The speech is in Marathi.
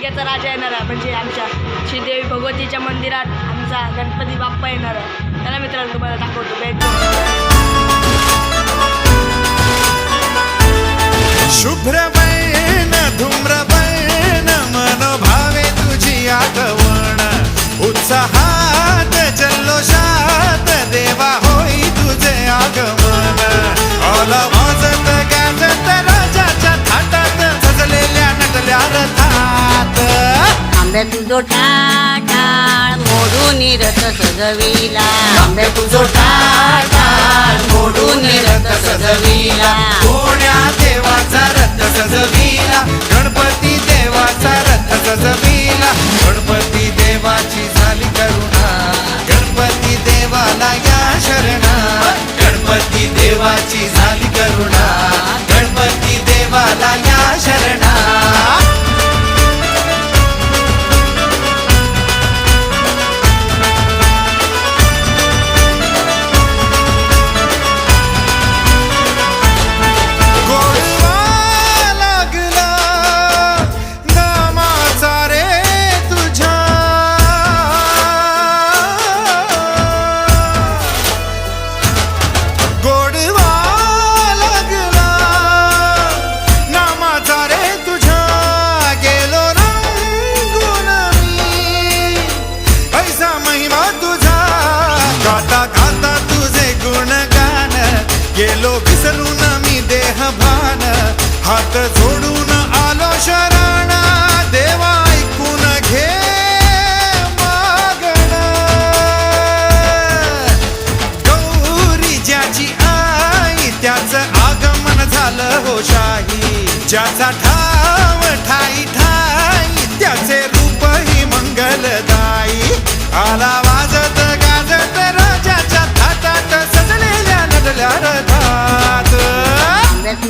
ठणग्याचा राजा येणार आहे. म्हणजे आमच्या श्रीदेवी भगवतीच्या मंदिरात आमचा गणपती बाप्पा येणार आहे. त्याला मित्रांनो तुम्हाला दाखवतो. शुभ्र बैन धूम्र बैन मनोभावे तुझी आठवण उत्साह आंबे तुझो टाटाळ मोडून रथ सजविला. आंबे तुझो टाटाळ मोडून रथ सजविला. कोण्या देवाचा रथ सजविला. गणपती देवाचा रथ सजविला. गणपती देवाची झाली करुणा. गणपती देवाला या शरणा गणपती देवाची झाली गेलो विसरून मी देह भान. हात जोडून आलो शरण. देवा ऐकून घे मागण. गौरी ज्याची आई त्याचं आगमन झालं हो शाही. ज्याचा ठाव ठाई ठाई त्याच